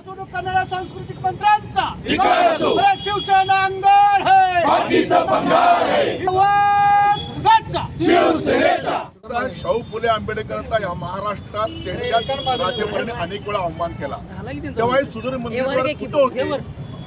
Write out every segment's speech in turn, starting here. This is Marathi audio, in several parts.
फसवणूक करणाऱ्या सांस्कृतिक मंत्र्यांचा. धिक्कार असो. अरे शिवसेना अंगार. शिवसेनेचा. शाहू फुले आंबेडकरांचा या महाराष्ट्रात त्यांच्या राज्यभराने अनेक वेळा अवमान केला. तेव्हा सुधीर मंदिरवर कुठं होते?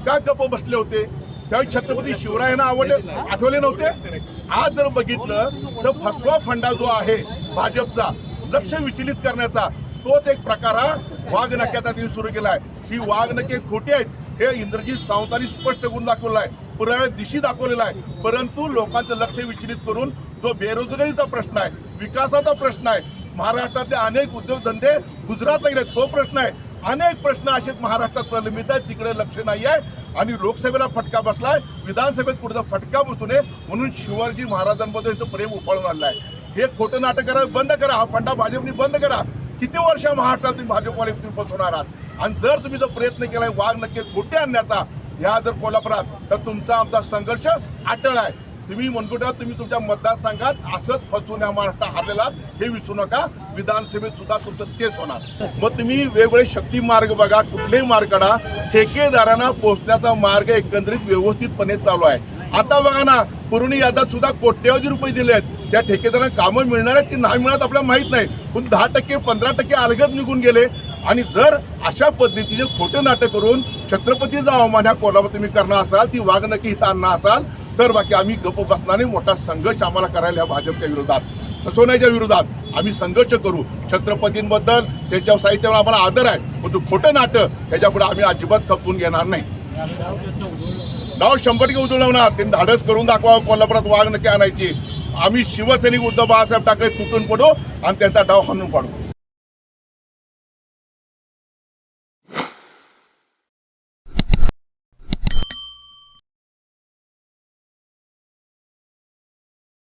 का गप्प बसले होते? त्यावेळी छत्रपती शिवरायांना आवडले आठवले नव्हते? आज जर बघितलं तर फसवा फंडा जो आहे भाजपचा लक्ष विचलित करण्याचा तोच एक प्रकार हा वाघनक्याचा त्यांनी सुरू केलाय ही वाघनके खोटी आहेत. हे इंद्रजीत सावंतांनी स्पष्ट करून दाखवला आहे. पुराव्या दिशी दाखवलेला आहे. परंतु लोकांचं लक्ष विचलित करून जो बेरोजगारीचा प्रश्न आहे विकासाचा प्रश्न आहे महाराष्ट्रातले अनेक उद्योगधंदे गुजरातला गेले तो प्रश्न आहे. अनेक प्रश्न असेच महाराष्ट्रात प्रलंबित आहेत. तिकडे लक्ष नाही आहे. आणि लोकसभेला फटका बसलाय. विधानसभेत पुढचा फटका बसू नये म्हणून शिवाजी महाराजांबद्दल प्रेम उफाळून आणलं आहे हे खोटं नाटक करा बंद करा. हा फंडा भाजपने बंद करा. किती वर्ष महाराष्ट्रात तुम्ही भाजपवाले तुम्ही फसवणार आहात? आणि जर तुम्ही जर प्रयत्न केलाय वाघ नक्की खोटे आणण्याचा ह्या जर कोल्हापुरात तर तुमचा आमचा संघर्ष अटळ आहे. तुम्ही मनकुटा तुम्ही तुमच्या मतदारसंघात असंच फसवून या महाराष्ट्र हारलेला हे विसरू नका. विधानसभेत सुद्धा तुमचं तेच होणार. मग तुम्ही वेगवेगळे शक्ती मार्ग बघा कुठलेही मार्ग काढा. ठेकेदारांना पोहोचण्याचा मार्ग एकंदरीत व्यवस्थितपणे चालू आहे. आता बघा ना पुरवणी यादात सुद्धा कोट्यवधी रुपये दिले आहेत त्या ठेकेदारांना कामं मिळणार आहेत की नाही मिळत आपल्याला माहीत नाही. पण दहा टक्के पंधरा टक्के अलगद निघून गेले. आणि जर अशा पद्धतीचे खोटे नाटक करून छत्रपतीचा अवमान ह्या कोल्हापूर तुम्ही करणार असाल ती वागणकी इथं आणणार असाल तर बाकी आम्ही गप बसणारे मोठा संघर्ष आम्हाला करायला या भाजपच्या विरोधात. सोन्याच्या विरोधात आम्ही संघर्ष करू. छत्रपतींबद्दल त्यांच्या साहित्यावर आम्हाला आदर आहे. पण तो खोटं नाटक ह्याच्यापुढे आम्ही अजिबात खपवून घेणार नाही. नाव शंभर टक्के उजळवणार त्यांनी धाडस करून दाखवा कोल्हापुरात वाघ नक्की आणायची. आम्ही शिवसैनिक उद्धव बाळासाहेब ठाकरे तुटून पडू आणि त्यांचा डाव हाणून पाडू.